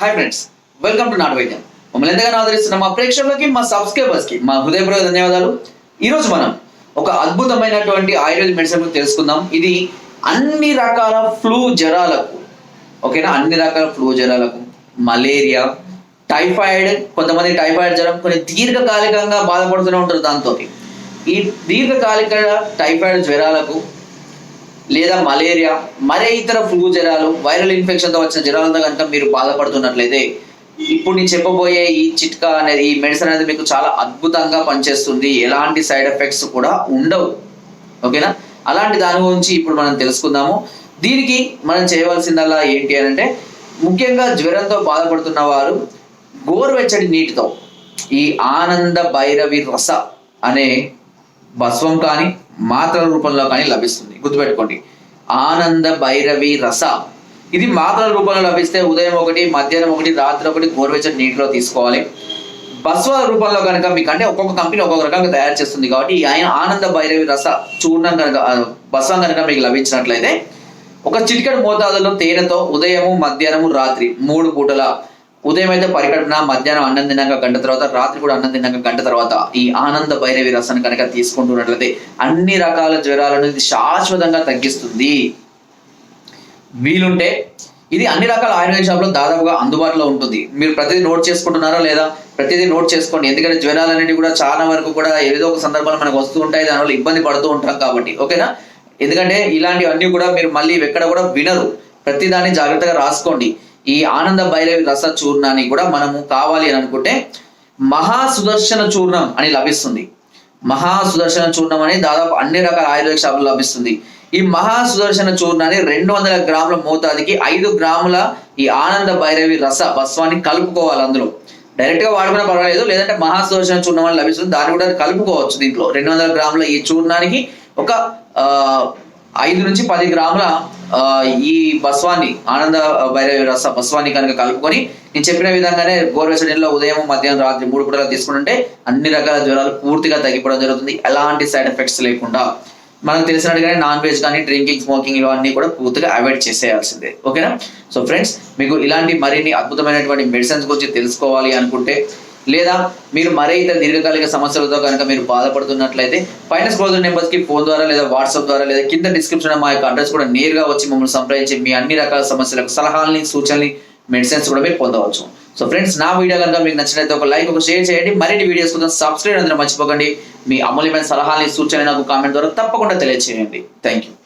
Hi friends welcome to నాట్ వైద్యం మమ్మల్ని ఎంతగానో ఆదరిస్తున్న మా ప్రేక్షకులకి మా సబ్స్క్రైబర్స్కి మా హృదయపూర్వక ధన్యవాదాలు. ఈరోజు మనం ఒక అద్భుతమైనటువంటి ఆయుర్వేద మెడిసిన్ తెలుసుకుందాం. ఇది అన్ని రకాల ఫ్లూ జ్వరాలకు ఓకేనా అన్ని రకాల ఫ్లూ జ్వరాలకు మలేరియా టైఫాయిడ్ కొంతమంది టైఫాయిడ్ జ్వరం కొన్ని దీర్ఘకాలికంగా బాధపడుతూనే ఉంటారు దాంతో ఈ దీర్ఘకాలిక టైఫాయిడ్ జ్వరాలకు లేదా మలేరియా మరే ఇతర ఫ్లూ జ్వరాలు వైరల్ ఇన్ఫెక్షన్తో వచ్చిన జ్వరాలతో కనుక మీరు బాధపడుతున్నట్లయితే ఇప్పుడు నేను చెప్పబోయే ఈ చిట్కా అనేది ఈ మెడిసిన్ అనేది మీకు చాలా అద్భుతంగా పనిచేస్తుంది. ఎలాంటి సైడ్ ఎఫెక్ట్స్ కూడా ఉండవు. ఓకేనా? అలాంటి దాని గురించి ఇప్పుడు మనం తెలుసుకుందాము. దీనికి మనం చేయవలసిందల్లా ఏంటి అని అంటే ముఖ్యంగా జ్వరంతో బాధపడుతున్న వారు గోరువెచ్చడి నీటితో ఈ ఆనంద భైరవి రస అనే భస్వం కానీ మాత్రల రూపంలో కానీ లభిస్తుంది. గుర్తుపెట్టుకోండి. ఆనంద భైరవి రస. ఇది మాత్రల రూపంలో లభిస్తే ఉదయం ఒకటి మధ్యాహ్నం ఒకటి రాత్రి ఒకటి గోరువెచ్చని నీటిలో తీసుకోవాలి. బస్వ రూపంలో కనుక మీకు అంటే ఒక్కొక్క కంపెనీ ఒక్కొక్క రకంగా తయారు చేస్తుంది కాబట్టి ఆయన ఆనంద భైరవి రస చూర్ణం కనుక బస్వం కనుక మీకు లభించినట్లయితే ఒక చిటికెడు మోతాదులో తేనెతో ఉదయము మధ్యాహ్నము రాత్రి మూడు పూటల ఉదయం అయితే పరికల్పన మధ్యాహ్నం అన్నం తిన్నాక గంట తర్వాత రాత్రి కూడా అన్నం తిన్నాక గంట తర్వాత ఈ ఆనంద భైరవి రసాన్ని కనుక తీసుకుంటున్నట్లయితే అన్ని రకాల జ్వరాలను ఇది శాశ్వతంగా తగ్గిస్తుంది. వీలుంటే ఇది అన్ని రకాల ఆయుర్వేద షాప్లో దాదాపుగా అందుబాటులో ఉంటుంది. మీరు ప్రతిదీ నోట్ చేసుకుంటున్నారా లేదా ప్రతిదీ నోట్ చేసుకోండి. ఎందుకంటే జ్వరాలు అనేవి కూడా చాలా వరకు కూడా ఏదో ఒక సందర్భంలో మనకు వస్తూ ఉంటాయి. దానివల్ల ఇబ్బంది పడుతూ ఉంటాం కాబట్టి. ఓకేనా? ఎందుకంటే ఇలాంటివన్నీ కూడా మీరు మళ్ళీ ఎక్కడ కూడా వినరు. ప్రతిదాన్ని జాగ్రత్తగా రాసుకోండి. ఈ ఆనంద భైరవి రస చూర్ణాన్ని కూడా మనము కావాలి అని అనుకుంటే మహా సుదర్శన చూర్ణం అని లభిస్తుంది. మహా సుదర్శన చూర్ణం అని దాదాపు అన్ని రకాల ఆయుర్వేద షాపులు లభిస్తుంది. ఈ మహా సుదర్శన చూర్ణాన్ని రెండు వందల గ్రాముల మోతాదుకి ఐదు గ్రాముల ఈ ఆనంద భైరవి రస భస్వాన్ని కలుపుకోవాలి అందులో. డైరెక్ట్గా వాడుకున్న పర్వాలేదు లేదంటే మహా సుదర్శన చూర్ణం అని లభిస్తుంది. దాన్ని కూడా కలుపుకోవచ్చు దీంట్లో. రెండు వందల గ్రాముల ఈ చూర్ణానికి ఒక ఐదు నుంచి పది గ్రాముల ఈ బస్వాన్ని ఆనంద భైరవి రస బస్వాన్ని కనుక కలుపుకొని నేను చెప్పిన విధంగానే గోరువెచ్చడి నీళ్ళలో ఉదయం మధ్యాహ్నం రాత్రి మూడు పూటలు తీసుకుంటుంటే అన్ని రకాల జ్వరాలు పూర్తిగా తగ్గిపోవడం జరుగుతుంది. ఎలాంటి సైడ్ ఎఫెక్ట్స్ లేకుండా. మనకు తెలిసినట్టుగానే నాన్ వెజ్ కానీ డ్రింకింగ్ స్మోకింగ్ ఇవన్నీ కూడా పూర్తిగా అవాయిడ్ చేసేయాల్సిందే. ఓకేనా? సో ఫ్రెండ్స్ మీకు ఇలాంటి మరిన్ని అద్భుతమైనటువంటి మెడిసిన్స్ గురించి తెలుసుకోవాలి అనుకుంటే లేదా మీరు మరే ఇతర దీర్ఘకాలిక సమస్యలతో కనుక మీరు బాధపడుతున్నట్లయితే పైన స్క్రోల్ నెంబర్స్కి ఫోన్ ద్వారా లేదా వాట్సాప్ ద్వారా లేదా కింద డిస్క్రిప్షన్ మా యొక్క అడ్రస్ కూడా నేరుగా వచ్చి మమ్మల్ని సంప్రదించి మీ అన్ని రకాల సమస్యలకు సలహాలని సూచనలు మెడిసిన్స్ కూడా మీరు పొందవచ్చు. సో ఫ్రెండ్స్ నా వీడియో కనుక మీకు నచ్చినట్లయితే ఒక లైక్ ఒక షేర్ చేయండి. మరిన్ని వీడియోస్ కోసం సబ్స్క్రైబ్ అందరూ మర్చిపోకండి. మీ అమూల్యమైన సలహాలని సూచనలు నాకు కామెంట్ ద్వారా తప్పకుండా తెలియజేయండి థ్యాంక్ యూ